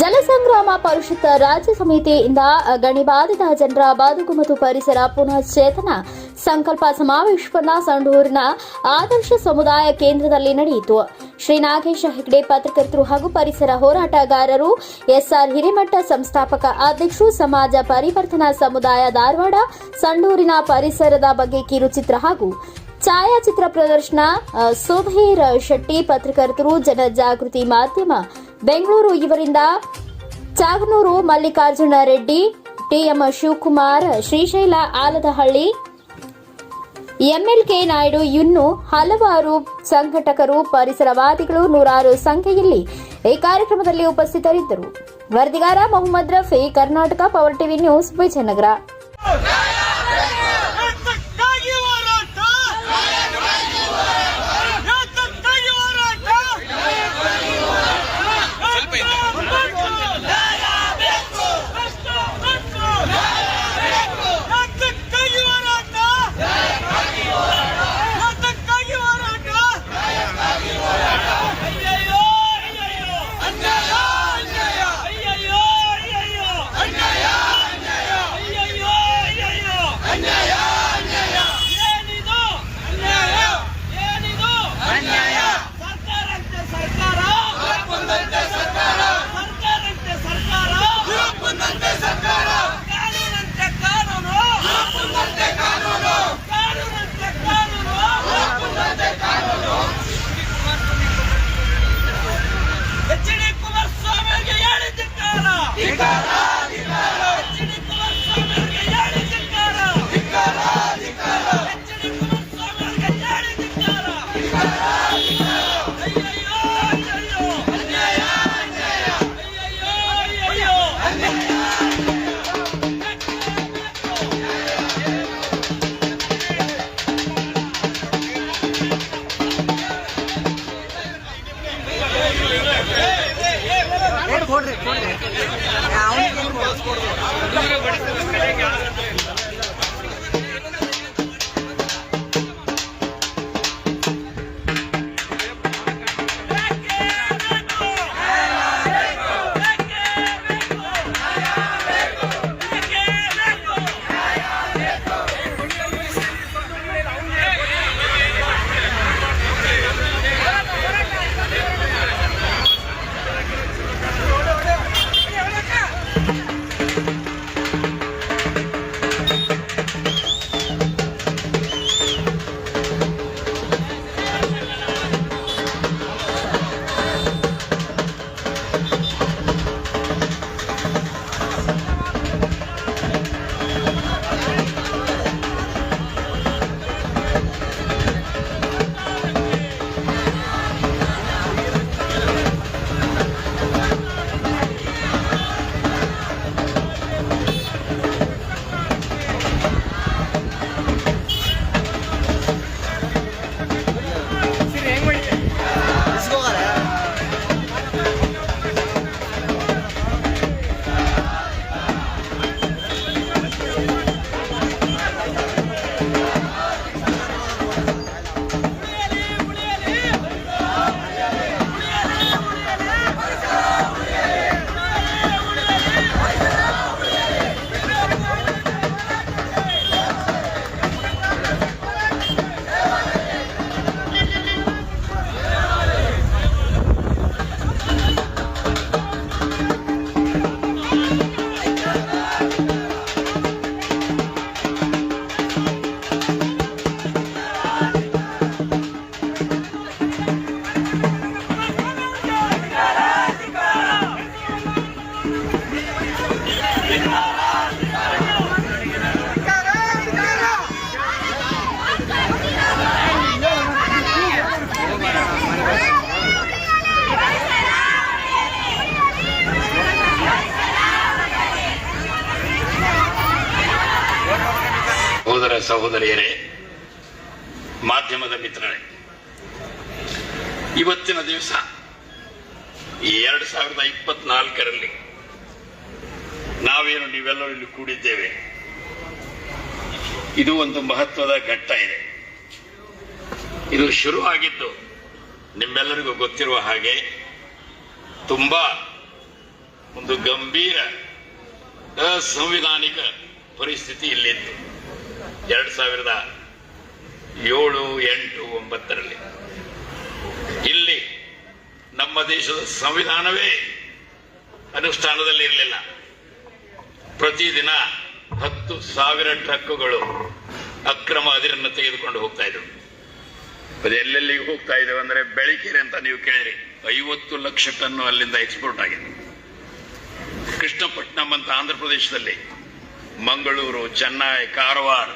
ಜಲಸಂಗ್ರಾಮ ಪರಿಷತ್ ರಾಜ್ಯ ಸಮಿತಿಯಿಂದ ಗಣಿಬಾಧಿತ ಜನರ ಬದುಕು ಮತ್ತು ಪರಿಸರ ಪುನಶ್ಚೇತನ ಸಂಕಲ್ಪ ಸಮಾವೇಶವನ್ನ ಸಂಡೂರಿನ ಆದರ್ಶ ಸಮುದಾಯ ಕೇಂದ್ರದಲ್ಲಿ ನಡೆಯಿತು. ಶ್ರೀ ನಾಗೇಶ ಹೆಗ್ಡೆ ಪತ್ರಕರ್ತರು ಹಾಗೂ ಪರಿಸರ ಹೋರಾಟಗಾರರು ಎಸ್ಆರ್ ಹಿರೇಮಠ ಸಂಸ್ಥಾಪಕ ಅಧ್ಯಕ್ಷರು ಸಮಾಜ ಪರಿವರ್ತನಾ ಸಮುದಾಯ ಧಾರವಾಡ ಸಂಡೂರಿನ ಪರಿಸರದ ಬಗ್ಗೆ ಕಿರುಚಿತ್ರ ಹಾಗೂ ಛಾಯಾಚಿತ್ರ ಪ್ರದರ್ಶನ ಸುಧೀರ್ ಶೆಟ್ಟಿ ಪತ್ರಕರ್ತರು ಜನಜಾಗೃತಿ ಮಾಧ್ಯಮ ಬೆಂಗಳೂರು ಇವರಿಂದ ಚಾಗನೂರು ಮಲ್ಲಿಕಾರ್ಜುನ ರೆಡ್ಡಿ, ಟಿಎಂ ಶಿವಕುಮಾರ್, ಶ್ರೀಶೈಲ ಆಲದಹಳ್ಳಿ, ಎಂಎಲ್ಕೆ ನಾಯ್ಡು ಇನ್ನು ಹಲವಾರು ಸಂಘಟಕರು, ಪರಿಸರವಾದಿಗಳು ನೂರಾರು ಸಂಖ್ಯೆಯಲ್ಲಿ ಈ ಕಾರ್ಯಕ್ರಮದಲ್ಲಿ ಉಪಸ್ಥಿತರಿದ್ದರು. ವರದಿಗಾರ Mohammed Rafi, Karnataka power TV news Vijayanagara. ಸಹೋದರ ಸಹೋದರಿಯರೇ ಮಾಧ್ಯಮದ ಮಿತ್ರರೇ ಇವತ್ತಿನ ದಿವಸ ಎರಡು ಸಾವಿರದ ಇಪ್ಪತ್ನಾಲ್ಕರಲ್ಲಿ ನಾವೇನು ನೀವೆಲ್ಲರೂ ಇಲ್ಲಿ ಕೂಡಿದ್ದೇವೆ? ಇದು ಒಂದು ಮಹತ್ವದ ಘಟ್ಟ ಇದೆ. ಇದು ಶುರು ಆಗಿದ್ದು ನಿಮ್ಮೆಲ್ಲರಿಗೂ ಗೊತ್ತಿರುವ ಹಾಗೆ ತುಂಬಾ ಒಂದು ಗಂಭೀರ ಅಸಂವಿಧಾನಿಕ ಪರಿಸ್ಥಿತಿ ಇಲ್ಲಿತ್ತು. ಎರಡ್ ಸಾವಿರದ ಏಳು, ಎಂಟು, ಒಂಬತ್ತರಲ್ಲಿ. ಇಲ್ಲಿ ನಮ್ಮ ದೇಶದ ಸಂವಿಧಾನವೇ ಅನುಷ್ಠಾನದಲ್ಲಿ ಇರಲಿಲ್ಲ ಪ್ರತಿದಿನ ಹತ್ತು ಸಾವಿರ ಟ್ರಕ್ಗಳು ಅಕ್ರಮ ಅದಿರನ್ನು ತೆಗೆದುಕೊಂಡು ಹೋಗ್ತಾ ಇದ್ರು ಅದು ಎಲ್ಲೆಲ್ಲಿ ಹೋಗ್ತಾ ಇದ್ದೇವೆ ಅಂದ್ರೆ ಬೆಳಿಕೆರೆ ಅಂತ ನೀವು ಕೇಳಿರಿ. ಐವತ್ತು ಲಕ್ಷ ಟನ್ನು ಅಲ್ಲಿಂದ ಎಕ್ಸ್ಪೋರ್ಟ್ ಆಗಿದೆ. ಕೃಷ್ಣಪಟ್ಟಣಂ ಅಂತ ಆಂಧ್ರ ಪ್ರದೇಶದಲ್ಲಿ, ಮಂಗಳೂರು, ಚೆನ್ನೈ, ಕಾರವಾರ.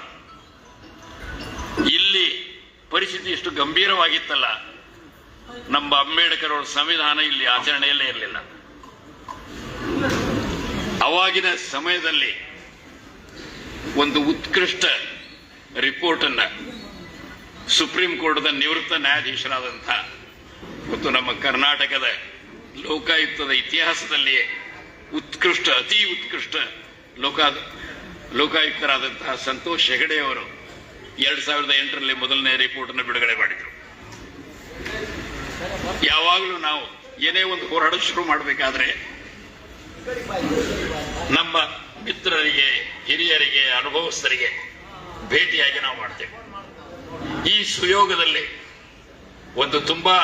ಇಲ್ಲಿ ಪರಿಸ್ಥಿತಿ ಇಷ್ಟು ಗಂಭೀರವಾಗಿತ್ತಲ್ಲ, ನಮ್ಮ ಅಂಬೇಡ್ಕರ್ ಅವರ ಸಂವಿಧಾನ ಇಲ್ಲಿ ಆಚರಣೆಯಲ್ಲೇ ಇರಲಿಲ್ಲ. ಅವಾಗಿನ ಸಮಯದಲ್ಲಿ ಒಂದು ಉತ್ಕೃಷ್ಟ ರಿಪೋರ್ಟ್ ಅನ್ನ ಸುಪ್ರೀಂ ಕೋರ್ಟ್ದ ನಿವೃತ್ತ ನ್ಯಾಯಾಧೀಶರಾದಂಥ ಮತ್ತು ನಮ್ಮ ಕರ್ನಾಟಕದ ಲೋಕಾಯುಕ್ತದ ಇತಿಹಾಸದಲ್ಲಿಯೇ ಉತ್ಕೃಷ್ಟ, ಅತಿ ಉತ್ಕೃಷ್ಟ ಲೋಕಾ, ಲೋಕಾಯುಕ್ತರಾದಂತಹ ಸಂತೋಷ್ ಹೆಗಡೆ ಅವರು ಎರಡ್ ಸಾವಿರದ ಎಂಟರಲ್ಲಿ ಮೊದಲನೇ ರಿಪೋರ್ಟ್ ಅನ್ನು ಬಿಡುಗಡೆ ಮಾಡಿದರು. ಯಾವಾಗಲೂ ನಾವು ಏನೇ ಒಂದು ಹೋರಾಟ ಶುರು ಮಾಡಬೇಕಾದ್ರೆ ನಮ್ಮ ಮಿತ್ರರಿಗೆ, ಹಿರಿಯರಿಗೆ, ಅನುಭವಸ್ಥರಿಗೆ ಭೇಟಿಯಾಗಿ ನಾವು ಮಾಡ್ತೇವೆ. ಈ ಸುಯೋಗದಲ್ಲಿ ಒಂದು ತುಂಬಾ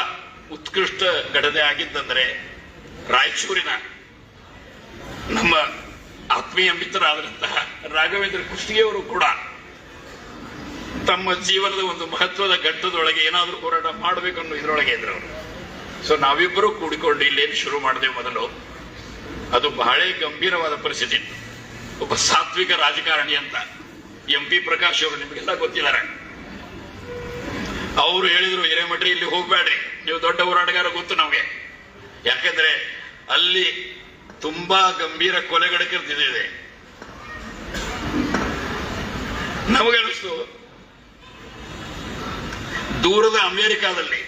ಉತ್ಕೃಷ್ಟ ಘಟನೆ ಆಗಿದ್ದಂದ್ರೆ ರಾಯಚೂರಿನ ನಮ್ಮ ಆತ್ಮೀಯ ಮಿತ್ರರಾದಂತಹ ರಾಘವೇಂದ್ರ ಕುಷ್ಟಿಯವರು ಕೂಡ ತಮ್ಮ ಜೀವನದ ಒಂದು ಮಹತ್ವದ ಘಟ್ಟದೊಳಗೆ ಏನಾದರೂ ಹೋರಾಟ ಮಾಡಬೇಕನ್ನು ಇದರೊಳಗೆ ಇದ್ರವರು. ಸೊ ನಾವಿಬ್ಬರು ಕೂಡಿಕೊಂಡು ಇಲ್ಲೇನು ಶುರು ಮಾಡಿದೆವು ಮೊದಲು. ಅದು ಬಹಳ ಗಂಭೀರವಾದ ಪರಿಸ್ಥಿತಿ. ಒಬ್ಬ ಸಾತ್ವಿಕ ರಾಜಕಾರಣಿ ಅಂತ ಎಂ ಪಿ ಪ್ರಕಾಶ್ ಅವರು ನಿಮಗೆಲ್ಲ ಗೊತ್ತಿದ್ದಾರೆ. ಅವರು ಹೇಳಿದ್ರು ಹಿರೇಮಠ್ರಿ ಇಲ್ಲಿ ಹೋಗ್ಬೇಡ್ರಿ ನೀವು ದೊಡ್ಡ ಹೋರಾಟಗಾರ ಗೊತ್ತು ನಮಗೆ. ಯಾಕಂದ್ರೆ ಅಲ್ಲಿ ತುಂಬಾ ಗಂಭೀರ ಕೊಲೆಗಡಕಿರ್ತಿದೆ ನಮಗನಿಸ್ತು ದೂರದ ಅಮೆರಿಕಾದಲ್ಲಿ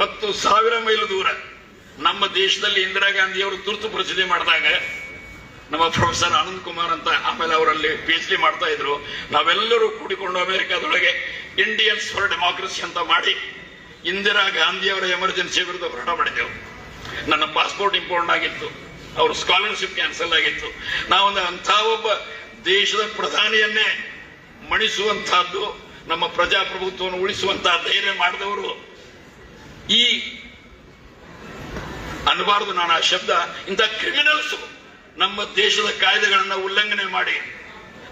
ಹತ್ತು ಸಾವಿರ ಮೈಲು ದೂರ ನಮ್ಮ ದೇಶದಲ್ಲಿ ಇಂದಿರಾ ಗಾಂಧಿ ಅವರು ತುರ್ತು ಪರಿಸ್ಥಿತಿ ಮಾಡಿದಾಗ ನಮ್ಮ ಪ್ರೊಫೆಸರ್ ಆನಂದ್ ಕುಮಾರ್ ಅಂತ ಆಮೇಲೆ ಅವರಲ್ಲಿ ಪಿ ಎಚ್ ಡಿ ಮಾಡ್ತಾ ಇದ್ರು. ನಾವೆಲ್ಲರೂ ಕೂಡಿಕೊಂಡು ಅಮೆರಿಕಾದೊಳಗೆ ಇಂಡಿಯನ್ಸ್ ಫಾರ್ ಡೆಮಾಕ್ರಸಿ ಅಂತ ಮಾಡಿ ಇಂದಿರಾ ಗಾಂಧಿ ಅವರ ಎಮರ್ಜೆನ್ಸಿ ವಿರುದ್ಧ ಹೋರಾಟ ಮಾಡಿದೆವು ನನ್ನ ಪಾಸ್ಪೋರ್ಟ್ ಇಂಪೋರ್ಟ್ ಆಗಿತ್ತು. ಅವ್ರ ಸ್ಕಾಲರ್ಶಿಪ್ ಕ್ಯಾನ್ಸಲ್ ಆಗಿತ್ತು. ನಾವೊಂದು ಅಂಥ ಒಬ್ಬ ದೇಶದ ಪ್ರಧಾನಿಯನ್ನೇ ಮಣಿಸುವಂತಹದ್ದು ನಮ್ಮ ಪ್ರಜಾಪ್ರಭುತ್ವವನ್ನು ಉಳಿಸುವಂತಹ ಧೈರ್ಯ ಮಾಡಿದವರು ಈ ಅನ್ನಬಾರದು ನಾನು ಆ ಶಬ್ದ. ಇಂಥ ಕ್ರಿಮಿನಲ್ಸ್ ನಮ್ಮ ದೇಶದ ಕಾಯ್ದೆಗಳನ್ನ ಉಲ್ಲಂಘನೆ ಮಾಡಿ,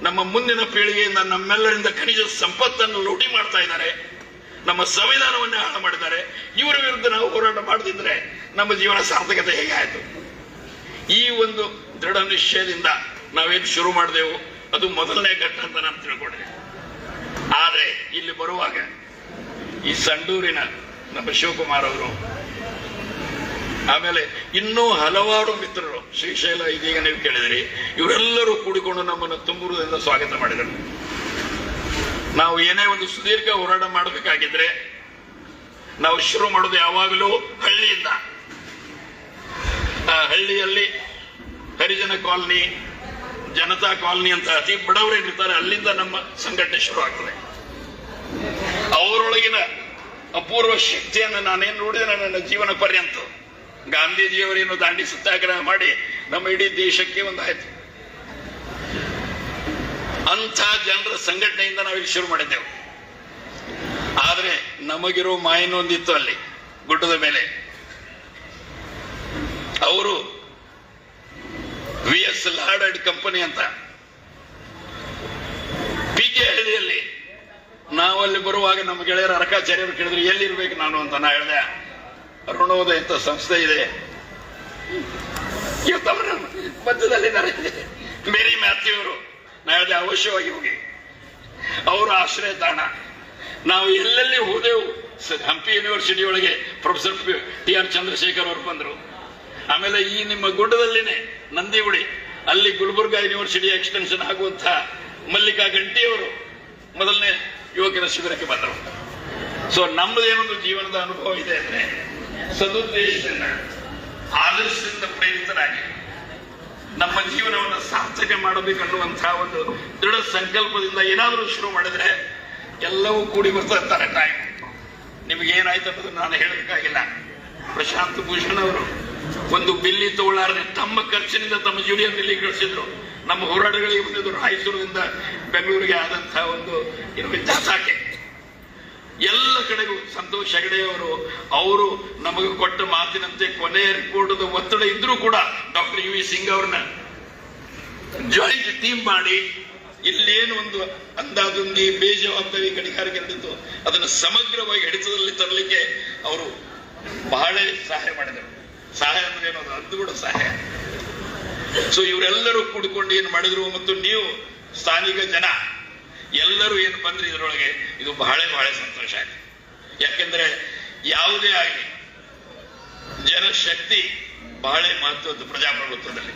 ನಮ್ಮ ಮುಂದಿನ ಪೀಳಿಗೆಯಿಂದ ನಮ್ಮೆಲ್ಲರಿಂದ ಖನಿಜ ಸಂಪತ್ತನ್ನು ಲೂಟಿ ಮಾಡ್ತಾ ಇದ್ದಾರೆ, ನಮ್ಮ ಸಂವಿಧಾನವನ್ನೇ ಹಾಳು ಮಾಡಿದ್ದಾರೆ. ಇವರ ವಿರುದ್ಧ ನಾವು ಹೋರಾಟ ಮಾಡದಿದ್ರೆ ನಮ್ಮ ಜೀವನ ಸಾರ್ಥಕತೆ ಹೇಗೆ ಆಯ್ತು ಈ ಒಂದು ದೃಢ ನಿಶ್ಚಯದಿಂದ ನಾವೇನು ಶುರು ಮಾಡಿದೆವು? ಅದು ಮೊದಲನೇ ಘಟ್ಟ ಅಂತ ನಾನು ತಿಳ್ಕೊಂಡೆ ಆದರೆ ಇಲ್ಲಿ ಬರುವಾಗ ಈ ಸಂಡೂರಿನ ನಮ್ಮ ಶಿವಕುಮಾರ್ ಅವರು ಆಮೇಲೆ ಇನ್ನೂ ಹಲವಾರು ಮಿತ್ರರು ಶ್ರೀಶೈಲ ಇದೀಗ ನೀವು ಕೇಳಿದಿರಿ, ಇವರೆಲ್ಲರೂ ಕೂಡಿಕೊಂಡು ನಮ್ಮನ್ನು ತುಂಬುವುದರಿಂದ ಸ್ವಾಗತ ಮಾಡಿದರು. ನಾವು ಏನೇ ಒಂದು ಸುದೀರ್ಘ ಹೋರಾಟ ಮಾಡಬೇಕಾಗಿದ್ರೆ, ನಾವು ಶುರು ಮಾಡೋದು ಯಾವಾಗಲೂ ಹಳ್ಳಿಯಿಂದ. ಆ ಹಳ್ಳಿಯಲ್ಲಿ ಹರಿಜನ ಕಾಲನಿ, ಜನತಾ ಕಾಲನಿ ಅಂತ ಅತಿ ಬಡವರೇನಿರ್ತಾರೆ ಅಲ್ಲಿಂದ ನಮ್ಮ ಸಂಘಟನೆ ಶುರು ಆಗ್ತದೆ. ಅವರೊಳಗಿನ ಅಪೂರ್ವ ಶಕ್ತಿಯನ್ನು ನಾನೇನು ನೋಡಿದೆ? ನನ್ನ ಜೀವನ ಪರ್ಯಂತ. ಗಾಂಧೀಜಿಯವರೇನು ದಾಂಡಿ ಸತ್ಯಾಗ್ರಹ ಮಾಡಿ ನಮ್ಮ ಇಡೀ ದೇಶಕ್ಕೆ ಒಂದಾಯ್ತು. ಅಂಥ ಜನರ ಸಂಘಟನೆಯಿಂದ ನಾವಿಲ್ಲಿ ಶುರು ಮಾಡಿದ್ದೆವು. ಆದ್ರೆ ನಮಗಿರೋ ಮಾಯನೊಂದಿತ್ತು ಅಲ್ಲಿ, ಗುಡ್ಡದ ಮೇಲೆ. ಅವರು ವಿ ಎಸ್ ಲಾರ್ಡ್ ಕಂಪನಿ ಅಂತ. ಪಿ ಕೆ ಹಳ್ಳಿಯಲ್ಲಿ ನಾವಲ್ಲಿ ಬರುವಾಗ ನಮ್ಮ ಗೆಳೆಯರ ಅರಕಾಚಾರ್ಯರು ಕೇಳಿದ್ರು, ಎಲ್ಲಿರ್ಬೇಕು ನಾನು? ಅಂತ ನಾ ಹೇಳಿದೆ. ಅರುಣೋದಯ ಅಂತ ಸಂಸ್ಥೆ ಇದೆ. ಮಧ್ಯದಲ್ಲಿ ಮೇರಿ ಮ್ಯಾಥ್ಯೂ ಅವರು ನಾ ಹೇಳಿದೆ ಅವಶ್ಯವಾಗಿ ಹೋಗಿ. ಅವರ ಆಶ್ರಯ ತಾಣ. ನಾವು ಎಲ್ಲೆಲ್ಲಿ ಹೋದೆವು ಹಂಪಿ ಯೂನಿವರ್ಸಿಟಿ ಒಳಗೆ ಪ್ರೊಫೆಸರ್ ಟಿ ಆರ್ ಚಂದ್ರಶೇಖರ್ ಅವರು ಬಂದರು. ಆಮೇಲೆ ಈ ನಿಮ್ಮ ಗುಡ್ಡದಲ್ಲಿನೇ ನಂದಿಗುಡಿ, ಅಲ್ಲಿ ಗುಲ್ಬರ್ಗ ಯೂನಿವರ್ಸಿಟಿ ಎಕ್ಸ್ಟೆನ್ಷನ್ ಆಗುವಂತಹ ಮಲ್ಲಿಕಾ ಗಂಟಿಯವರು ಮೊದಲನೇ ಯುವಕರ ಶಿಬಿರಕ್ಕೆ ಬಂದರು. ಸೊ ನಮ್ಮದೇನೊಂದು ಜೀವನದ ಅನುಭವ ಇದೆ ಅಂದ್ರೆ ಸದುದ್ದೇಶದಿಂದ, ಆದರ್ಶದಿಂದ ಪ್ರೇರಿತರಾಗಿ ನಮ್ಮ ಜೀವನವನ್ನು ಸಾರ್ಥಕ ಮಾಡಬೇಕನ್ನುವಂತಹ ಒಂದು ದೃಢ ಸಂಕಲ್ಪದಿಂದ ಏನಾದರೂ ಶುರು ಮಾಡಿದ್ರೆ ಎಲ್ಲವೂ ಕೂಡಿ ಬರ್ತಾ ಇರ್ತಾರೆ ಟೈಮ್ ನಿಮಗೆ ಏನಾಯ್ತು ನಾನು ಹೇಳಬೇಕಾಗಿಲ್ಲ ಪ್ರಶಾಂತ್ ಭೂಷಣ್ ಅವರು ಒಂದು ಬಿಲ್ಲಿ ತಗೊಳ್ಳಾರದೆ ತಮ್ಮ ಖರ್ಚಿನಿಂದ ತಮ್ಮ ಜೂನಿಯರ್ ಇಲ್ಲಿ ಕಳಿಸಿದ್ರು. ನಮ್ಮ ಹೋರಾಟಗಳಿಗೆ ಬಂದಿದ್ದು ರಾಯಚೂರಿನಿಂದ ಬೆಂಗಳೂರಿಗೆ ಆದಂತಹ ಒಂದು, ಏನು ಜಾಥಾಕ್ಕೆ ಎಲ್ಲ ಕಡೆಗೂ ಸಂತೋಷ್ ಹೆಗಡೆಯವರು, ಅವರು ನಮಗೆ ಕೊಟ್ಟ ಮಾತಿನಂತೆ ಕೊನೆಯ ರಿಪೋರ್ಟ್ ಒತ್ತಡ ಇದ್ರೂ ಕೂಡ ಡಾಕ್ಟರ್ ಯು ವಿ ಸಿಂಗ್ ಅವ್ರನ್ನ ಜಾಯಿಂಟ್ ಟೀಮ್ ಮಾಡಿ ಇಲ್ಲೇನು ಒಂದು ಅಂದಾಜೊಂದಿ ಬೇಜವಾಬ್ದಾರಿ ಗಣಿಗಾರಿಕೆ ನಡೆದಿತ್ತು, ಅದನ್ನು ಸಮಗ್ರವಾಗಿ ಹಿಡಿತದಲ್ಲಿ ತರಲಿಕ್ಕೆ ಅವರು ಬಹಳ ಸಹಾಯ ಮಾಡಿದರು. ಸಹಾಯ ಅಂದ್ರೆ ಏನೋ? ಅದು ಕೂಡ ಸಹಾಯ. ಸೊ ಇವರೆಲ್ಲರೂ ಕೂಡಿಕೊಂಡು ಏನು ಮಾಡಿದ್ರು ಮತ್ತು ನೀವು ಸ್ಥಾನಿಕ ಜನ ಎಲ್ಲರೂ ಏನು ಬಂದ್ರೆ ಇದರೊಳಗೆ ಇದು ಬಹಳ ಬಹಳ ಸಂತೋಷ ಆಯ್ತು. ಯಾಕೆಂದ್ರೆ ಯಾವುದೇ ಆಗಲಿ ಜನಶಕ್ತಿ ಬಹಳ ಮಹತ್ವದ್ದು ಪ್ರಜಾಪ್ರಭುತ್ವದಲ್ಲಿ.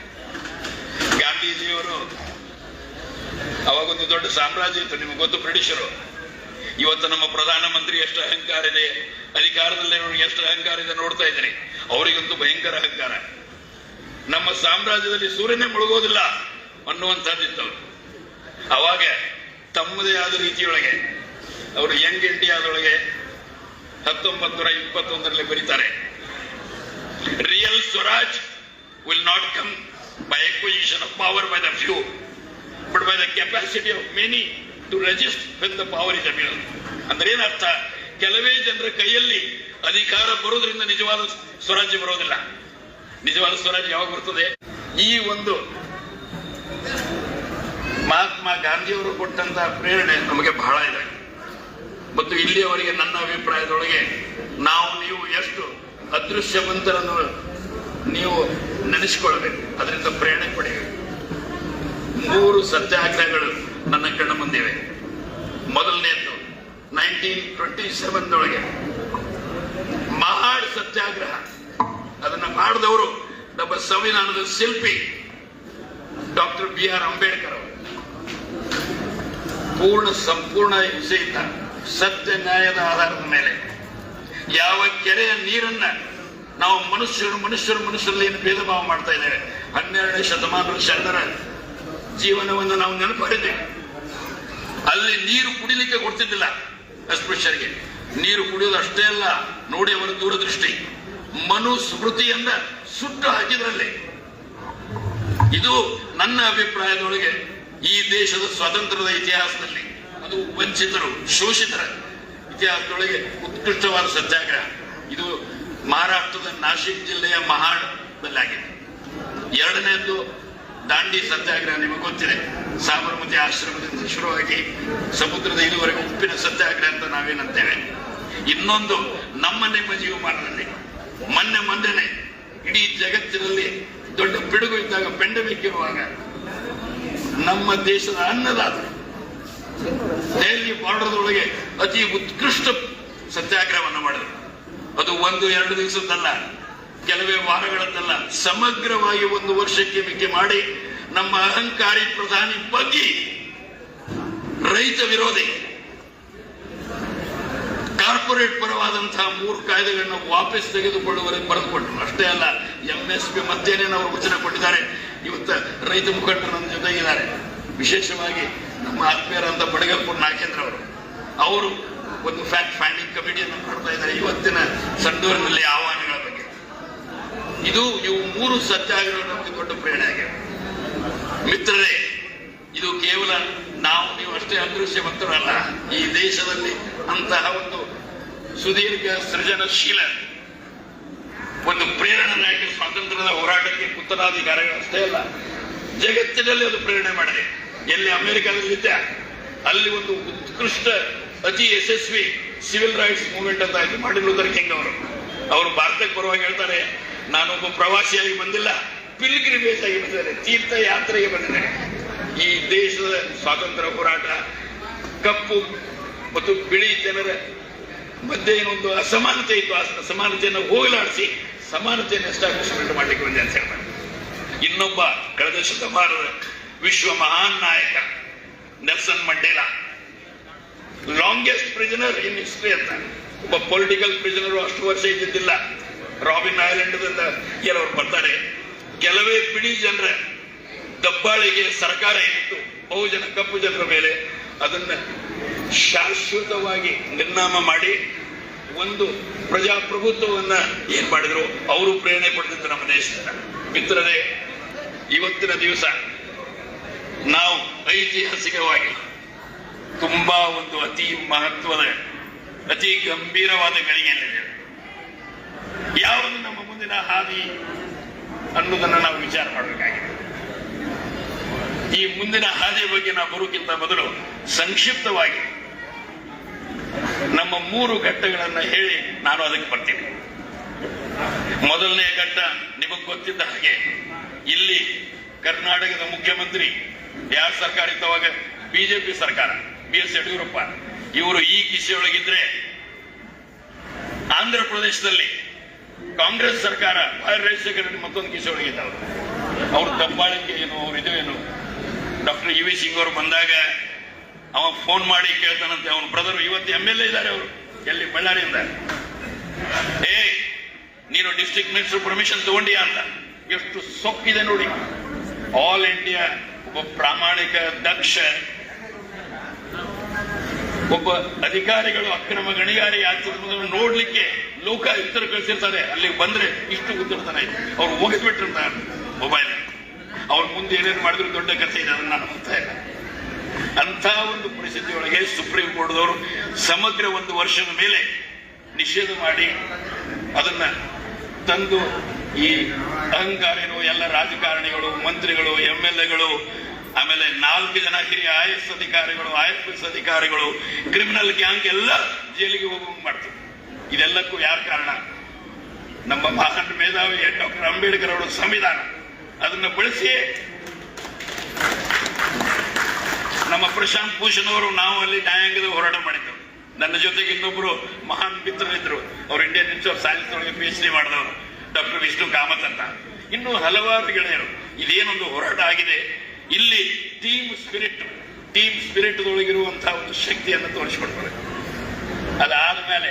ಗಾಂಧೀಜಿಯವರು ಅವಾಗೊಂದು ದೊಡ್ಡ ಸಾಮ್ರಾಜ್ಯ ಇತ್ತು, ನಿಮ್ಗೆ ಗೊತ್ತು ಬ್ರಿಟಿಷರು. ಇವತ್ತು ನಮ್ಮ ಪ್ರಧಾನಮಂತ್ರಿ ಎಷ್ಟು ಅಹಂಕಾರ ಇದೆ ಅಧಿಕಾರದಲ್ಲಿರೋರಿಗೆ ಎಷ್ಟು ಅಹಂಕಾರ ಇದೆ ನೋಡ್ತಾ ಇದ್ದೀನಿ ಅವರಿಗಂತೂ ಭಯಂಕರ ಅಹಂಕಾರ. ನಮ್ಮ ಸಾಮ್ರಾಜ್ಯದಲ್ಲಿ ಸೂರ್ಯನೇ ಮುಳುಗೋದಿಲ್ಲ ಅನ್ನುವಂಥದ್ದಿತ್ತು ಅವಾಗ ತಮ್ಮದೇ ಆದ ರೀತಿಯೊಳಗೆ, ಅವರು ಯಂಗ್ ಇಂಡಿಯಾದೊಳಗೆ ಹತ್ತೊಂಬತ್ತು ನೂರ ಇಪ್ಪತ್ತೊಂದರಲ್ಲಿ ಬರೀತಾರೆ. Real swaraj will not come by acquisition of power by the few but by the capacity of many to resist with the power is ಅಮಿಲ್ ಅಂದ್ರೆ ಏನರ್ಥ ಕೆಲವೇ ಜನರ ಕೈಯಲ್ಲಿ ಅಧಿಕಾರ ಬರೋದ್ರಿಂದ ನಿಜವಾದ ಸ್ವರಾಜ್ಯ ಬರೋದಿಲ್ಲ ನಿಜವಾದ ಸ್ವರಾಜ್ಯ ಯಾವಾಗ ಬರ್ತದೆ? ಈ ಒಂದು ಮಹಾತ್ಮ ಗಾಂಧಿಯವರು ಕೊಟ್ಟಂತಹ ಪ್ರೇರಣೆ ನಮಗೆ ಬಹಳ ಇದೆ. ಮತ್ತು ಇಲ್ಲಿಯವರೆಗೆ ನನ್ನ ಅಭಿಪ್ರಾಯದೊಳಗೆ ನಾವು ನೀವು ಎಷ್ಟು ಅದೃಶ್ಯವಂತರನ್ನು ನೀವು ನೆನೆಸಿಕೊಳ್ಬೇಕು ಅದರಿಂದ ಪ್ರೇರಣೆ ಪಡೆಯಬೇಕು. ಮೂರು ಸತ್ಯಾಗ್ರಹಗಳು ನನ್ನ ಕಣ್ಣ ಮುಂದಿವೆ. ಮೊದಲನೇದ್ದು ನೈನ್ಟೀನ್ ಟ್ವೆಂಟಿ ಸೆವೆನ್ದೊಳಗೆ ಮಹಾಡ್ ಸತ್ಯಾಗ್ರಹ. ಅದನ್ನು ಮಾಡಿದವರು ನಮ್ಮ ಸಂವಿಧಾನದ ಶಿಲ್ಪಿ ಡಾಕ್ಟರ್ ಬಿ ಆರ್ ಅಂಬೇಡ್ಕರ್ ಪೂರ್ಣ ಸಂಪೂರ್ಣ ಹಿಂಸೆಯಿಂದ ಸತ್ಯ ನ್ಯಾಯದ ಆಧಾರದ ಮೇಲೆ. ಯಾವ ಕೆರೆಯ ನೀರನ್ನ ನಾವು ಮನುಷ್ಯರು ಮನುಷ್ಯರು ಮನುಷ್ಯರಲ್ಲಿ ಏನು ಭೇದ ಭಾವ ಮಾಡ್ತಾ ಇದ್ದೇವೆ? ಹನ್ನೆರಡನೇ ಶತಮಾನದ ಶರಣರ ಜೀವನವನ್ನು ನಾವು ನೆನಪಿದ್ದೇವೆ ಅಲ್ಲಿ ನೀರು ಕುಡಿಲಿಕ್ಕೆ ಕೊಡ್ತಿದ್ದಿಲ್ಲ ಅಸ್ಪೃಶ್ಯರಿಗೆ. ನೀರು ಕುಡಿಯೋದು ಅಷ್ಟೇ ಅಲ್ಲ, ನೋಡಿ ಅವರ ದೂರದೃಷ್ಟಿ. ಮನುಸ್ಮೃತಿಯನ್ನ ಸುಟ್ಟು ಹಾಕಿದ್ರಲ್ಲಿ. ಇದು ನನ್ನ ಅಭಿಪ್ರಾಯದೊಳಗೆ ಈ ದೇಶದ ಸ್ವಾತಂತ್ರ್ಯದ ಇತಿಹಾಸದಲ್ಲಿ ಅದು ವಂಚಿತರು, ಶೋಷಿತರ ಇತಿಹಾಸದೊಳಗೆ ಉತ್ಕೃಷ್ಟವಾದ ಸತ್ಯಾಗ್ರಹ. ಇದು ಮಹಾರಾಷ್ಟ್ರದ ನಾಶಿಕ್ ಜಿಲ್ಲೆಯ ಮಹಾಡ್ದಲ್ಲಾಗಿದೆ ಎರಡನೇದ್ದು ದಾಂಡಿ ಸತ್ಯಾಗ್ರಹ ನಿಮಗೆ ಗೊತ್ತಿದೆ. ಸಾಬರಮತಿ ಆಶ್ರಮದಿಂದ ಶುರುವಾಗಿ ಸಮುದ್ರದ ಇದುವರೆಗೆ ಉಪ್ಪಿನ ಸತ್ಯಾಗ್ರಹ ಅಂತ ನಾವೇನಂತೇವೆ. ಇನ್ನೊಂದು ನಮ್ಮ ನಿಮ್ಮ ಜೀವಮಾನದಲ್ಲಿ ಮೊನ್ನೆ ಮೊನ್ನೆನೆ ಇಡೀ ಜಗತ್ತಿನಲ್ಲಿ ದೊಡ್ಡ ಪಿಡುಗು ಇದ್ದಾಗ ಪೆಂಡಮಿಕ್ ನಮ್ಮ ದೇಶದ ಅನ್ನದಾತ ದೆಹಲಿ ಬಾರ್ಡರ್ದೊಳಗೆ ಅತಿ ಉತ್ಕೃಷ್ಟ ಸತ್ಯಾಗ್ರಹವನ್ನು ಮಾಡಿದರು. ಅದು ಒಂದು, ಎರಡು ದಿವಸದ್ದಲ್ಲ, ಕೆಲವೇ ವಾರಗಳದ್ದಲ್ಲ, ಸಮಗ್ರವಾಗಿ ಒಂದು ವರ್ಷಕ್ಕೆ ಮಿಕ್ಕೆ ಮಾಡಿ ನಮ್ಮ ಅಹಂಕಾರಿ ಪ್ರಧಾನಿ ಬಗ್ಗೆ ರೈತ ವಿರೋಧಿ. ಕಾರ್ಪೊರೇಟ್ ಪರವಾದಂತಹ ಮೂರು ಕಾಯ್ದೆಗಳನ್ನು ವಾಪಸ್ ತೆಗೆದುಕೊಳ್ಳುವವರೆಗೆ ಬರೆದುಕೊಟ್ರು. ಅಷ್ಟೇ ಅಲ್ಲ ಎಂ ಎಸ್ ಪಿ ಮತ್ತೇನೇನು ಅವರು ವಚನ ಕೊಟ್ಟಿದ್ದಾರೆ. ಇವತ್ತು ರೈತ ಮುಖಂಡರು ನಮ್ಮ ಜೊತೆಗಿದ್ದಾರೆ. ವಿಶೇಷವಾಗಿ ನಮ್ಮ ಆತ್ಮೀಯರಂತ ಬಡಗಲ್ಪುರ್ ನಾಗೇಂದ್ರ ಅವರು. ಅವರು ಒಂದು ಫ್ಯಾಕ್ಟ್ ಫೈಂಡಿಂಗ್ ಕಮಿಟಿಯನ್ನು ಮಾಡ್ತಾ ಇದ್ದಾರೆ ಇವತ್ತಿನ ಸಂಡೂರಿನಲ್ಲಿ ಆಹ್ವಾನಗಳ ಬಗ್ಗೆ. ಇದು ಇವು ಮೂರು ಸತ್ಯಾಗ್ರಹ ನಮಗೆ ದೊಡ್ಡ ಪ್ರೇರಣೆ ಆಗಿದೆ. ಮಿತ್ರರೇ, ಇದು ಕೇವಲ ನಾವು ನೀವು ಅಷ್ಟೇ ಅದೃಶ್ಯವಂತರಲ್ಲ ಈ ದೇಶದಲ್ಲಿ ಅಂತಹ ಒಂದು ಸುದೀರ್ಘ ಸೃಜನಶೀಲ ಒಂದು ಪ್ರೇರಣಾದಾಯಕ ಸ್ವಾತಂತ್ರ್ಯದ ಹೋರಾಟಕ್ಕೆ ಉತ್ತರಾಧಿಕಾರಿಗಳು ಅಷ್ಟೇ ಅಲ್ಲ, ಜಗತ್ತಿನಲ್ಲಿ ಅದು ಪ್ರೇರಣೆ ಮಾಡಿದೆ. ಎಲ್ಲಿ ಅಮೆರಿಕದಲ್ಲಿದ್ದೆ ಅಲ್ಲಿ ಒಂದು ಉತ್ಕೃಷ್ಟ, ಅತಿ ಯಶಸ್ವಿ ಸಿವಿಲ್ ರೈಟ್ಸ್ ಮೂವ್ಮೆಂಟ್ ಅಂತ ಆಯ್ತು ಮಾರ್ಟಿನ್ ಲೂಥರ್ ಕಿಂಗ್ ಅವರು. ಅವರು ಭಾರತಕ್ಕೆ ಬರುವಾಗ ಹೇಳ್ತಾರೆ, ನಾನೊಬ್ಬ ಪ್ರವಾಸಿಯಾಗಿ ಬಂದಿಲ್ಲ, ಪಿಲ್ಗ್ರಿಮೇಜ್ ಆಗಿ ತೀರ್ಥ ಯಾತ್ರೆಗೆ ಬಂದಿದ್ದೇನೆ ಈ ದೇಶದ ಸ್ವಾತಂತ್ರ್ಯ ಹೋರಾಟ, ಕಪ್ಪು ಮತ್ತು ಬಿಳಿ ಜನರ ಮಧ್ಯೆ ಏನೊಂದು ಅಸಮಾನತೆ ಇತ್ತು. ಆ ಅಸಮಾನತೆಯನ್ನು ಹೋಗಲಾಡಿಸಿ ಸಮಾನತೆಯನ್ನು ಎಸ್ಟಾಬ್ಲಿಷ್ಮೆಂಟ್ ಮಾಡಲಿಕ್ಕೆ ಬಂದೆ ಅಂತ ಹೇಳ್ತಾರೆ. ಇನ್ನೊಬ್ಬ ಕಳೆದ ಶತಮಾನದ ವಿಶ್ವ ಮಹಾನ್ ನಾಯಕ, Nelson Mandela. Longest prisoner in history ಅಂತ. ಒಬ್ಬ ಪೊಲಿಟಿಕಲ್ ಪ್ರಿಜನರು ಅಷ್ಟು ವರ್ಷ ಇದ್ದಿದ್ದಿಲ್ಲ. ರಾಬಿನ್ ಐಲ್ಯಾಂಡ್ ಕೆಲವರು ಬರ್ತಾರೆ. ಕೆಲವೇ ಬಿಡಿ ಜನರ ದಬ್ಬಾಳಿಗೆ ಸರ್ಕಾರ ಏನಿತ್ತು? ಬಹುಜನ ಕಪ್ಪು ಜನರ ಮೇಲೆ ಅದನ್ನ ಶಾಶ್ವತವಾಗಿ ನಿರ್ನಾಮ ಮಾಡಿ ಒಂದು ಪ್ರಜಾಪ್ರಭುತ್ವವನ್ನ ಏನ್ ಮಾಡಿದ್ರು? ಅವರು ಪ್ರೇರಣೆ ಪಡೆದಿದ್ದು ನಮ್ಮ ದೇಶದಿಂದ. ಮಿತ್ರರೇ, ಇವತ್ತಿನ ದಿವಸ ನಾವು ಐತಿಹಾಸಿಕವಾಗಿ ತುಂಬಾ ಒಂದು ಅತಿ ಮಹತ್ವದ, ಅತಿ ಗಂಭೀರವಾದ ಗಳಿಗೆಯಲ್ಲಿದ್ದೇವೆ. ಯಾವುದು ನಮ್ಮ ಮುಂದಿನ ಹಾದಿ ಅನ್ನೋದನ್ನ ನಾವು ವಿಚಾರ ಮಾಡಬೇಕಾಗಿದೆ. ಈ ಮುಂದಿನ ಹಾದಿಯ ಬಗ್ಗೆ ನಾವು ಬರೋಕ್ಕಿಂತ ಮೊದಲು ಸಂಕ್ಷಿಪ್ತವಾಗಿ ನಮ್ಮ ಮೂರು ಘಟ್ಟಗಳನ್ನ ಹೇಳಿ ನಾನು ಅದಕ್ಕೆ ಬರ್ತೀನಿ. ಮೊದಲನೇ ಘಟ್ಟ ನಿಮಗೆ ಗೊತ್ತಿದ್ದ ಹಾಗೆ ಇಲ್ಲಿ ಕರ್ನಾಟಕದ ಮುಖ್ಯಮಂತ್ರಿ ಯಾರ ಸರ್ಕಾರ ಇತ್ತವಾಗ ಬಿಜೆಪಿ ಸರ್ಕಾರ, ಬಿ ಎಸ್ ಯಡಿಯೂರಪ್ಪ. ಇವರು ಈ ಕಿಸೆಯೊಳಗಿದ್ರೆ ಆಂಧ್ರ ಪ್ರದೇಶದಲ್ಲಿ ಕಾಂಗ್ರೆಸ್ ಸರ್ಕಾರ ರೆಡ್ಡಿ ಮತ್ತೊಂದು ಕಿಸೆಯೊಳಗಿದ್ದವರು. ಅವ್ರ ದಬ್ಬಾಳಿಕೆ ಏನು, ಅವ್ರ ಇದು ಏನು? ಡಾಕ್ಟರ್ ಯು ವಿ ಸಿಂಗ್ ಅವರು ಬಂದಾಗ ಅವ ಫೋನ್ ಮಾಡಿ ಕೇಳ್ತಾನಂತೆ. ಅವನ ಬ್ರದರ್ ಇವತ್ತು ಎಂ ಎಲ್ ಎ ಇದ್ದಾರೆ ಅವರು. ಎಲ್ಲಿ? ಬಳ್ಳಾರಿಯಿಂದ. ಏ, ನೀನು ಡಿಸ್ಟ್ರಿಕ್ಟ್ ಮಿನಿಸ್ಟರ್ ಪರ್ಮಿಷನ್ ತಗೊಂಡಿಯಾ ಅಂತ. ಎಷ್ಟು ಸೊಕ್ಕಿದೆ ನೋಡಿ. ಆಲ್ ಇಂಡಿಯಾ ಒಬ್ಬ ಪ್ರಾಮಾಣಿಕ ದಕ್ಷ, ಒಬ್ಬ ಅಧಿಕಾರಿಗಳು, ಅಕ್ರಮ ಗಣಿಗಾರಿ ಆಗ್ತಿರೋದನ್ನು ನೋಡ್ಲಿಕ್ಕೆ ಲೋಕಾಯುಕ್ತರು ಕಳಿಸಿರ್ತಾರೆ. ಅಲ್ಲಿ ಬಂದ್ರೆ ಇಷ್ಟು ಗೊತ್ತಿರ್ತಾನೆ ಅವ್ರು ಹೋಗಿದ್ಬಿಟ್ಟಿರ್ತಾರೆ ಮೊಬೈಲ್ ಅವ್ರ ಮುಂದೆ ಏನೇನು ಮಾಡಿದ್ರು ದೊಡ್ಡ ಕಥೆ ಇದೆ, ಅದನ್ನ ನಾನು ಹೇಳ್ತಾ ಇಲ್ಲ ಅಂತ ಒಂದು ಪರಿಸ್ಥಿತಿಯೊಳಗೆ ಸುಪ್ರೀಂ ಕೋರ್ಟ್ದವರು ಸಮಗ್ರ ಒಂದು ವರ್ಷದ ಮೇಲೆ ನಿಷೇಧ ಮಾಡಿ ಅದನ್ನ ತಂದು ಈ ಅಹಂಕಾರಿಗಳು ಎಲ್ಲ ರಾಜಕಾರಣಿಗಳು, ಮಂತ್ರಿಗಳು, ಎಂ ಎಲ್ ಎಗಳು, ಆಮೇಲೆ ನಾಲ್ಕು ಜನ ಹಿರಿಯ ಐ ಎಸ್ ಅಧಿಕಾರಿಗಳು, ಐ ಎಫ್ ಎಸ್ ಅಧಿಕಾರಿಗಳು ಕ್ರಿಮಿನಲ್ ಗ್ಯಾಂಗ್ ಎಲ್ಲ ಜೈಲಿಗೆ ಹೋಗುವಂಗೆ ಮಾಡ್ತಾರೆ ಇದೆಲ್ಲಕ್ಕೂ ಯಾರ ಕಾರಣ? ನಮ್ಮ ಮಹಾನ್ ಮೇಧಾವಿ ಡಾಕ್ಟರ್ ಅಂಬೇಡ್ಕರ್ ಅವರ ಸಂವಿಧಾನ. ಅದನ್ನ ಬಳಸಿ ನಮ್ಮ ಪ್ರಶಾಂತ್ ಭೂಷಣ್ ಅವರು ನಾವು ಅಲ್ಲಿ ನ್ಯಾಯಾಂಗದ ಹೋರಾಟ ಮಾಡಿದ್ದೆವು. ನನ್ನ ಜೊತೆಗೆ ಇನ್ನೊಬ್ಬರು ಮಹಾನ್ ಮಿತ್ರರಿದ್ರು ಅವರು ಇಂಡಿಯನ್ ಇನ್ಸ್ಟಿಟ್ಯೂಟ್ ಒಳಗೆ ಪಿ ಎಚ್ ಡಿ ಮಾಡಿದವರು ಡಾಕ್ಟರ್ ವಿಷ್ಣು ಕಾಮತ್ ಅಂತ. ಇನ್ನೂ ಹಲವಾರು ಗೆಳೆಯರು. ಇದೇನೊಂದು ಹೋರಾಟ ಆಗಿದೆ. ಇಲ್ಲಿ ಟೀಮ್ ಸ್ಪಿರಿಟ್ ಟೀಮ್ ಸ್ಪಿರಿಟ್ ಒಳಗಿರುವಂತಹ ಒಂದು ಶಕ್ತಿಯನ್ನು ತೋರಿಸಿಕೊಡ್ತಾರೆ. ಅದಾದ ಮೇಲೆ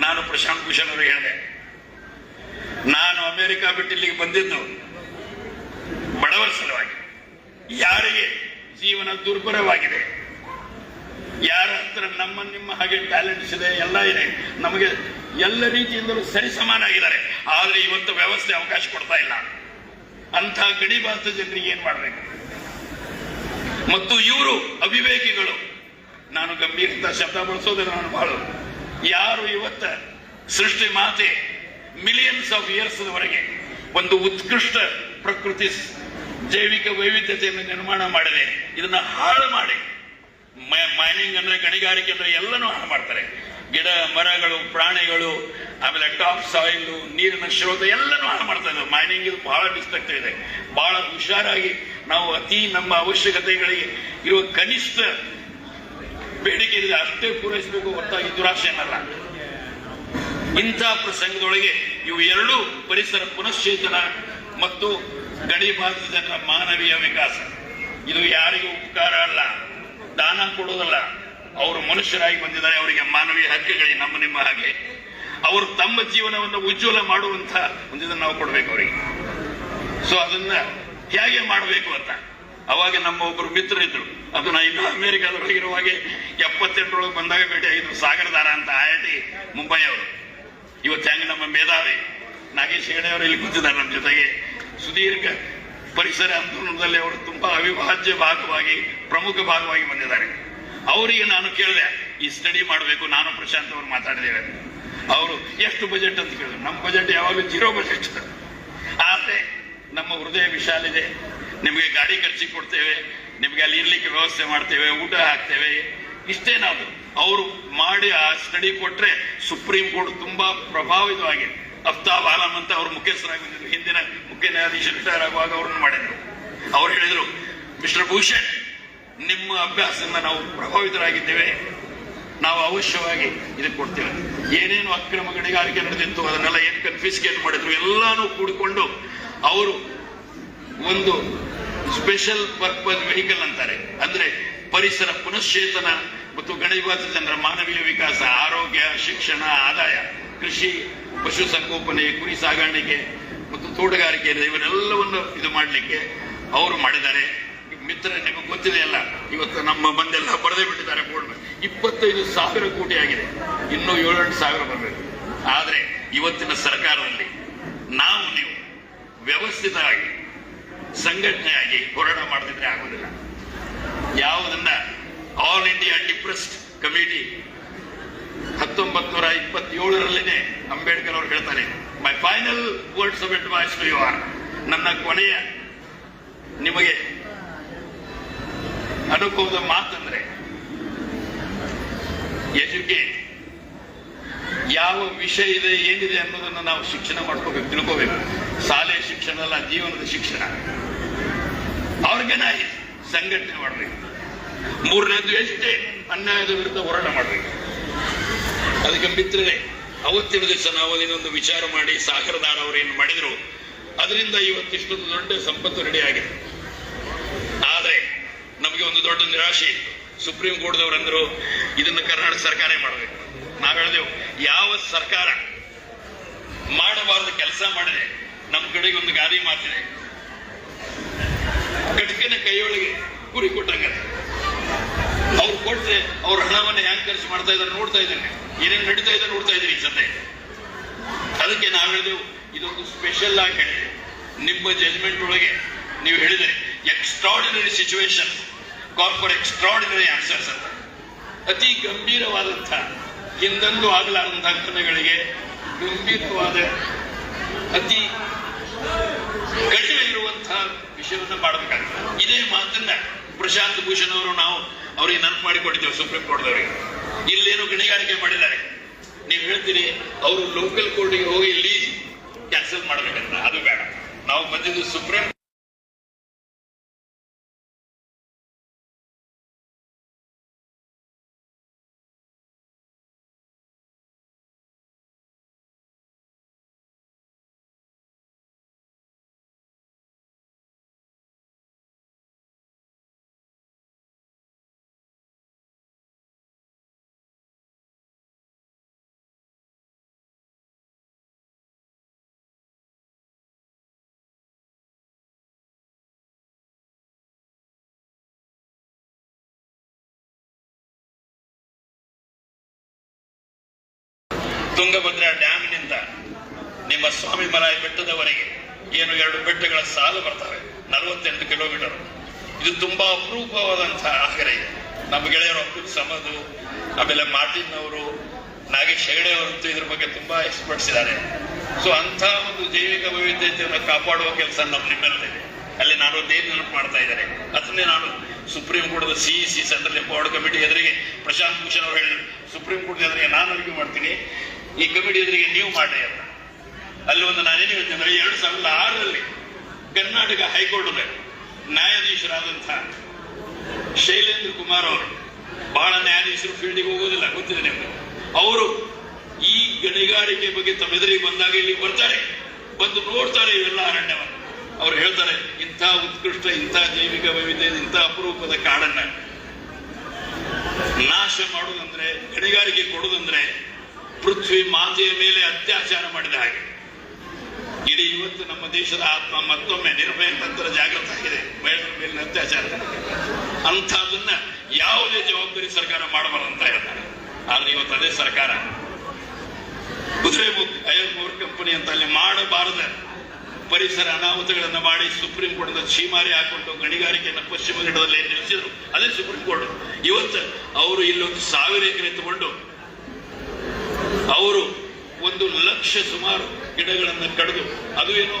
ನಾನು ಪ್ರಶಾಂತ್ ಭೂಷಣ್ ಅವರು ಹೇಳಿದೆ. ನಾನು ಅಮೆರಿಕ ಬಿಟ್ಟು ಇಲ್ಲಿಗೆ ಬಂದಿದ್ದು ಬಡವರ ಸಲುವಾಗಿ. ಯಾರಿಗೆ ಜೀವನ ದುರ್ಬಲವಾಗಿದೆ? ಯಾರ ಹತ್ರ ನಮ್ಮ ನಿಮ್ಮ ಹಾಗೆ ಟ್ಯಾಲೆಂಟ್ಸ್ ಇದೆ, ಎಲ್ಲ ಇದೆ, ನಮಗೆ ಎಲ್ಲ ರೀತಿಯಿಂದಲೂ ಸರಿ ಸಮಾನಾಗಿದ್ದಾರೆ. ಆದರೆ ಇವತ್ತು ವ್ಯವಸ್ಥೆ ಅವಕಾಶ ಕೊಡ್ತಾ ಇಲ್ಲ. ಅಂಥ ಗಡಿಭಾತ ಜನರಿಗೆ ಏನ್ ಮಾಡಬೇಕು? ಮತ್ತು ಇವರು ಅವಿವೇಕಿಗಳು. ನಾನು ಗಂಭೀರತ ಶಬ್ದ ಬಳಸೋದೇ ನಾನು ಬಹಳ. ಯಾರು ಇವತ್ತ ಸೃಷ್ಟಿ ಮಾತೆ ಮಿಲಿಯನ್ಸ್ ಆಫ್ ಇಯರ್ಸ್ ವರೆಗೆ ಒಂದು ಉತ್ಕೃಷ್ಟ ಪ್ರಕೃತಿ ಜೈವಿಕ ವೈವಿಧ್ಯತೆಯನ್ನು ನಿರ್ಮಾಣ ಮಾಡಿದೆ ಇದನ್ನ ಹಾಳು ಮಾಡಿ ಮೈನಿಂಗ್ ಅಂದ್ರೆ ಗಣಿಗಾರಿಕೆ ಅಂದ್ರೆ ಎಲ್ಲನೂ ಹಾಳು ಮಾಡ್ತಾರೆ. ಗಿಡ, ಮರಗಳು, ಪ್ರಾಣಿಗಳು, ಆಮೇಲೆ ಟಾಪ್ ಸಾಯಿಲ್ ನೀರಿನ ಸ್ರೋತ ಎಲ್ಲನೂ ಹಾಳು ಮಾಡ್ತಾ ಇದ್ದಾರೆ ಮೈನಿಂಗ್ ಇದು ಬಹಳ ಡಿಸ್ಟ್ರಕ್ಟ್ ಇದೆ. ಬಹಳ ಹುಷಾರಾಗಿ ನಾವು ಅತಿ ನಮ್ಮ ಅವಶ್ಯಕತೆಗಳಿಗೆ ಇರುವ ಕನಿಷ್ಠ ಬೇಡಿಕೆ ಇದೆ ಅಷ್ಟೇ ಪೂರೈಸಬೇಕು ಹೊರತಾಗಿ ದುರಾಶೆ ಅನ್ನಲ್ಲ. ಇಂಥ ಪ್ರಸಂಗದೊಳಗೆ ಇವು ಎರಡೂ ಪರಿಸರ ಪುನಶ್ಚೇತನ ಮತ್ತು ಗಡಿ ಭಾಗದ ಜನರ ಮಾನವೀಯ ವಿಕಾಸ. ಇದು ಯಾರಿಗೂ ಉಪಕಾರ ಅಲ್ಲ, ದಾನ ಕೊಡೋದಲ್ಲ ಅವರು ಮನುಷ್ಯರಾಗಿ ಬಂದಿದ್ದಾರೆ, ಅವರಿಗೆ ಮಾನವೀಯ ಹಕ್ಕಿಗಳಿ ನಮ್ಮ ನಿಮ್ಮ ಹಾಗೆ. ಅವರು ತಮ್ಮ ಜೀವನವನ್ನು ಉಜ್ವಲ ಮಾಡುವಂತ ಒಂದಿದ ನಾವು ಕೊಡಬೇಕು ಅವರಿಗೆ. ಸೊ ಅದನ್ನ ಹೇಗೆ ಮಾಡಬೇಕು ಅಂತ? ಅವಾಗ ನಮ್ಮ ಒಬ್ಬರು ಮಿತ್ರರಿದ್ರು ಅದು ನಾ ಇನ್ನು ಅಮೆರಿಕದೊಳಗಿರುವಾಗೆ ಎಪ್ಪತ್ತೆಂಟರೊಳಗೆ ಬಂದಾಗ ಭೇಟಿ ಆಗಿದ್ರು. ಸಾಗರದಾರ ಅಂತ ಐ ಟಿ ಮುಂಬೈ ಅವರು ಇವತ್ತು ಹೆಂಗೆ ನಮ್ಮ ಮೇಧಾವಿ ನಾಗೇಶ್ ಹೆಗಡೆ ಅವರು ಇಲ್ಲಿ ಕೂತಿದ್ದಾರೆ ನಮ್ಮ ಜೊತೆಗೆ. ಸುದೀರ್ಘ ಪರಿಸರ ಆಂದೋಲನದಲ್ಲಿ ಅವರು ತುಂಬಾ ಅವಿಭಾಜ್ಯ ಭಾಗವಾಗಿ, ಪ್ರಮುಖ ಭಾಗವಾಗಿ ಬಂದಿದ್ದಾರೆ. ಅವರಿಗೆ ನಾನು ಕೇಳಿದೆ, ಈ ಸ್ಟಡಿ ಮಾಡಬೇಕು, ನಾನು ಪ್ರಶಾಂತ್ ಅವರು ಮಾತಾಡಿದ್ದೇವೆ. ಅವರು, ಎಷ್ಟು ಬಜೆಟ್ ಅಂತ ಕೇಳಿದ್ರು. ನಮ್ಮ ಬಜೆಟ್ ಯಾವಾಗಲೂ ಜೀರೋ ಬಜೆಟ್ ಆದರೆ, ನಮ್ಮ ಹೃದಯ ವಿಶಾಲ ಇದೆ. ನಿಮಗೆ ಗಾಡಿ ಖರ್ಚಿಗೆ ಕೊಡ್ತೇವೆ, ನಿಮಗೆ ಅಲ್ಲಿ ಇರ್ಲಿಕ್ಕೆ ವ್ಯವಸ್ಥೆ ಮಾಡ್ತೇವೆ, ಊಟ ಹಾಕ್ತೇವೆ. ಇಷ್ಟೇ ನಾವು. ಅವರು ಮಾಡಿ ಆ ಸ್ಟಡಿ ಕೊಟ್ರೆ ಸುಪ್ರೀಂ ಕೋರ್ಟ್ ತುಂಬಾ ಪ್ರಭಾವಿತವಾಗಿ ಅಫ್ತಾಬ್ ಆಲಂ ಅಂತ ಅವ್ರ ಮುಖ್ಯಸ್ಥರಾಗಿ ಬಂದಿದ್ರು. ಹಿಂದಿನ ಮುಖ್ಯ ನ್ಯಾಯಾಧೀಶ ರಿಟೈರ್ ಆಗುವಾಗ ಅವ್ರನ್ನ ಮಾಡಿದ್ರು. ಅವ್ರು ಹೇಳಿದ್ರು, ಮಿಸ್ಟರ್ ಭೂಷಣ್, ನಿಮ್ಮ ಅಭ್ಯಾಸದಿಂದ ನಾವು ಪ್ರಭಾವಿತರಾಗಿದ್ದೇವೆ. ನಾವು ಅವಶ್ಯವಾಗಿ ಇದಕ್ಕೆ ಕೊಡ್ತೇವೆ. ಏನೇನು ಅಕ್ರಮ ಗಣಿಗಾರಿಕೆ ನಡೆದಿತ್ತು, ಅದನ್ನೆಲ್ಲ ಏನು ಕನ್ಫಿಸ್ಕೇಟ್ ಮಾಡಿದ್ರು, ಎಲ್ಲಾನು ಕೂಡಿಕೊಂಡು ಅವರು ಒಂದು ಸ್ಪೆಷಲ್ ಪರ್ಪಸ್ ವೆಹಿಕಲ್ ಅಂತಾರೆ. ಅಂದ್ರೆ ಪರಿಸರ ಪುನಶ್ಚೇತನ ಮತ್ತು ಗಣಿಭಾತ ಜನರ ಮಾನವೀಯ ವಿಕಾಸ, ಆರೋಗ್ಯ, ಶಿಕ್ಷಣ, ಆದಾಯ, ಕೃಷಿ ಪಶು ಸಂಗೋಪನೆ, ಕುರಿ ಸಾಗಾಣಿಕೆ ಮತ್ತು ತೋಟಗಾರಿಕೆ ಇವನ್ನೆಲ್ಲವನ್ನು ಇದು ಮಾಡಲಿಕ್ಕೆ ಅವರು ಮಾಡಿದ್ದಾರೆ. ಮಿತ್ರ, ನಿಮಗೆ ಗೊತ್ತಿದೆ ಅಲ್ಲ, ಇವತ್ತು ನಮ್ಮ ಬಂದೆಲ್ಲ ಬರೆದೇ ಬಿಟ್ಟಿದ್ದಾರೆ ಬೋರ್ಡ್ ಇಪ್ಪತ್ತೈದು ಸಾವಿರ ಕೋಟಿ ಆಗಿದೆ. ಇನ್ನೂ ಏಳೆಂಟು ಸಾವಿರ ಬರಬೇಕು. ಆದರೆ ಇವತ್ತಿನ ಸರ್ಕಾರದಲ್ಲಿ ನಾವು, ನೀವು ವ್ಯವಸ್ಥಿತವಾಗಿ ಸಂಘಟನೆಯಾಗಿ ಹೋರಾಟ ಮಾಡ್ತಿದ್ರೆ ಆಗೋದಿಲ್ಲ. ಯಾವುದನ್ನ ಆಲ್ ಇಂಡಿಯಾ ಡಿಪ್ರೆಸ್ಡ್ ಕಮಿಟಿ ಹತ್ತೊಂಬತ್ ನೂರ ಅಂಬೇಡ್ಕರ್ ಅವರು ಹೇಳ್ತಾರೆ my final words of advice to you are ನನ್ನ ಕೊನೆಯ ನಿಮಗೆ ಅನುಕೂಲದ ಮಾತಂದ್ರೆ ಎಜುಕೇಟ್ ಯಾವ ವಿಷಯ ಇದೆ, ಏನಿದೆ ಅನ್ನೋದನ್ನ ನಾವು ಶಿಕ್ಷಣ ಮಾಡ್ಕೋಬೇಕು, ತಿಳ್ಕೋಬೇಕು. ಶಾಲೆ ಶಿಕ್ಷಣ ಅಲ್ಲ, ಜೀವನದ ಶಿಕ್ಷಣ. ಆರ್ಗನೈಸ್ ಸಂಘಟನೆ ಮಾಡಬೇಕು. ಮೂರನೇದು ಎಷ್ಟೇ ಅನ್ಯಾಯದ ವಿರುದ್ಧ ಹೋರಾಟ ಮಾಡಬೇಕು. ಅದಕ್ಕೆ ಮಿತ್ರರೇ, ಅವತ್ತಿನ ದಿವಸ ನಾವು ಅದನ್ನೊಂದು ವಿಚಾರ ಮಾಡಿ ಸಾಗರದಾರ ಅವರು ಏನು ಮಾಡಿದ್ರು, ಅದರಿಂದ ಇವತ್ತಿಷ್ಟೊಂದು ದೊಡ್ಡ ಸಂಪತ್ತು ರೆಡಿ ಆಗಿದೆ. ಆದ್ರೆ, ನಮಗೆ ಒಂದು ದೊಡ್ಡ ನಿರಾಶೆ ಇತ್ತು. ಸುಪ್ರೀಂ ಕೋರ್ಟ್ದವರು ಅಂದ್ರು, ಇದನ್ನ ಕರ್ನಾಟಕ ಸರ್ಕಾರ ಮಾಡಬೇಕು. ನಾವು ಹೇಳಿದೆವು, ಯಾವ ಸರ್ಕಾರ ಮಾಡಬಾರದು ಕೆಲಸ ಮಾಡಿದೆ ನಮ್ಮ ಕಡೆಗೆ ಒಂದು ಗಾದಿ ಮಾತಿದೆ ಕಟಕಿನ ಕೈಯೊಳಗೆ ಕುರಿ ಕೊಟ್ಟಂಗ ಅವ್ರು ಕೊಟ್ಟರೆ ಅವ್ರ ಹಣವನ್ನು ಹ್ಯಾಂಗ್ ಖರ್ಚು ಮಾಡ್ತಾ ಇದ್ದಾರೆ ನೋಡ್ತಾ ಇದ್ದೇನೆ ಏನೇನು ನಡೀತಾ ಇದೆ ನೋಡ್ತಾ ಇದ್ದೀವಿ ಈ ಸದ್ಯ ಅದಕ್ಕೆ ನಾವು ಹೇಳಿದೆವು ಇದೊಂದು ಸ್ಪೆಷಲ್ ಆಗಿ ಹೇಳಿದೆ ನಿಮ್ಮ ಜಜ್ಮೆಂಟ್ ಒಳಗೆ ನೀವು ಹೇಳಿದೆ extraordinary situation call for extraordinary answers ಅಂತ. ಅತಿ ಗಂಭೀರವಾದಂಥ ಹಿಂದೆಂದೂ ಆಗಲಾರದಂತಹ ಘಟನೆಗಳಿಗೆ ಗಂಭೀರವಾದ, ಅತಿ ಕಡಿಮೆ ಇರುವಂತಹ ವಿಷಯವನ್ನು ಮಾಡಬೇಕಾಗ್ತದೆ. ಇದೇ ಮಾತನ್ನ ಪ್ರಶಾಂತ್ ಭೂಷಣ್ ಅವರು ನಾವು ಅವರಿಗೆ ನೆನಪು ಮಾಡಿಕೊಟ್ಟಿದ್ದೇವೆ ಸುಪ್ರೀಂ ಕೋರ್ಟ್ ಅವರಿಗೆ ಇಲ್ಲೇನು ಗಣಿಗಾರಿಕೆ ಮಾಡಿದ್ದಾರೆ. ನೀವು ಹೇಳ್ತೀರಿ, ಅವರು ಲೋಕಲ್ ಕೋರ್ಟಿಗೆ ಹೋಗಿ ಇಲ್ಲಿ ಕ್ಯಾನ್ಸಲ್ ಮಾಡಬೇಕಂತ. ಅದು ಬೇಡ. ನಾವು ಬಂದಿದ್ದು ಸುಪ್ರೀಂ ತುಂಗಭದ್ರಾ ಡ್ಯಾಮಿನಿಂದ ನಿಮ್ಮ ಸ್ವಾಮಿ ಮಲಾಯಿ ಬೆಟ್ಟದವರೆಗೆ ಏನು ಎರಡು ಬೆಟ್ಟಗಳ ಸಾಲು ಬರ್ತವೆ ನಲವತ್ತೆಂಟು ಕಿಲೋಮೀಟರ್. ಇದು ತುಂಬಾ ಅಪರೂಪವಾದಂತಹ ಆಗರೆ ನಮ್ಮ ಗೆಳೆಯರು ಅಬ್ದುಲ್ ಸಮದು, ಆಮೇಲೆ ಮಾರ್ಟಿನ್ ಅವರು, ನಾಗೇಶ್ ಹೆಗಡೆ ಅವರಂತೂ ಇದ್ರ ಬಗ್ಗೆ ತುಂಬಾ ಎಕ್ಸ್ಪರ್ಟ್ಸ್ ಇದ್ದಾರೆ ಸೊ ಅಂತ ಒಂದು ಜೈವಿಕ ವೈವಿಧ್ಯತೆಯನ್ನು ಕಾಪಾಡುವ ಕೆಲಸ ನಮ್ಮ ನಿಮ್ಮಲ್ಲಿದೆ ಅಲ್ಲಿ ನಾನು ದೇವ್ ನೆನಪು ಮಾಡ್ತಾ ಇದ್ದಾರೆ ಅದನ್ನೇ ನಾನು supreme court C C central board committee ಎದುರಿಗೆ ಪ್ರಶಾಂತ್ ಭೂಷಣ್ ಅವರು ಹೇಳಿದ್ರು. ಸುಪ್ರೀಂ ಕೋರ್ಟ್ ಎದುರಿಗೆ ನಾನು ಅರ್ಗ್ಯೂ ಮಾಡ್ತೀನಿ. ಈ ಕಮಿಟಿ ಎದುರಿಗೆ ನೀವು ಮಾಡಿ ಅಂತ. ಅಲ್ಲಿ ಒಂದು ನಾನೇನು ಹೇಳ್ತೇನೆ ಎರಡು ಸಾವಿರದ ಆರರಲ್ಲಿ ಕರ್ನಾಟಕ ಹೈಕೋರ್ಟ್ ನ್ಯಾಯಾಧೀಶರಾದಂತಹ ಶೈಲೇಂದ್ರ ಕುಮಾರ್ ಅವರು, ಬಹಳ ನ್ಯಾಯಾಧೀಶರು ಫೀಲ್ಡಿಗೆ ಹೋಗೋದಿಲ್ಲ, ಗೊತ್ತಿದೆ ನಿಮ್ಗೆ. ಅವರು ಈ ಗಣಿಗಾರಿಕೆ ಬಗ್ಗೆ ತಮ್ಮ ಎದುರಿಗೆ ಬಂದಾಗ ಇಲ್ಲಿ ಬರ್ತಾರೆ, ಬಂದು ನೋಡ್ತಾರೆ ಇವೆಲ್ಲ ಅರಣ್ಯವನ್ನು. ಅವ್ರು ಹೇಳ್ತಾರೆ, ಇಂಥ ಉತ್ಕೃಷ್ಟ, ಇಂಥ ಜೈವಿಕ ವೈವಿಧ್ಯ ಇಂಥ ಅಪರೂಪದ ಕಾಡನ್ನ ನಾಶ ಮಾಡೋದಂದ್ರೆ, ಗಣಿಗಾರಿಕೆ ಕೊಡುವುದಂದ್ರೆ ಪೃಥ್ವಿ ಮಾತೆಯ ಮೇಲೆ ಅತ್ಯಾಚಾರ ಮಾಡಿದ ಹಾಗೆ. ಇಡೀ ಇವತ್ತು ನಮ್ಮ ದೇಶದ ಆತ್ಮ ಮತ್ತೊಮ್ಮೆ ನಿರ್ಭಯ ನಂತರ ಜಾಗೃತ ಆಗಿದೆ. ಮಹಿಳೆಯರ ಮೇಲಿನ ಅತ್ಯಾಚಾರ. ಅಂಥದನ್ನ ಯಾವುದೇ ಜವಾಬ್ದಾರಿ ಸರ್ಕಾರ ಮಾಡಬಾರಂತ ಹೇಳ್ತಾರೆ. ಆದ್ರೆ ಇವತ್ತು ಅದೇ ಸರ್ಕಾರ. ಕುದುರೆ ಬುಕ್ ಪವರ್ ಕಂಪನಿ ಅಂತ ಅಲ್ಲಿ ಮಾಡಬಾರದ. ಪರಿಸರ ಅನಾಹುತಗಳನ್ನು ಮಾಡಿ ಸುಪ್ರೀಂ ಕೋರ್ಟ್ ಛೀಮಾರಿ ಹಾಕೊಂಡು ಗಣಿಗಾರಿಕೆಯನ್ನು ಪಶ್ಚಿಮ ಘಟ್ಟದಲ್ಲಿ ನಿಲ್ಲಿಸಿದ್ರು. ಅದೇ ಸುಪ್ರೀಂ ಕೋರ್ಟ್. ಇವತ್ತು ಅವರು ಇಲ್ಲೊಂದು ಸಾವಿರ ಎಕರೆ ತಗೊಂಡು ಅವರು ಒಂದು ಲಕ್ಷ ಸುಮಾರು ಗಿಡಗಳನ್ನು ಕಡಿದು ಅದು ಏನೋ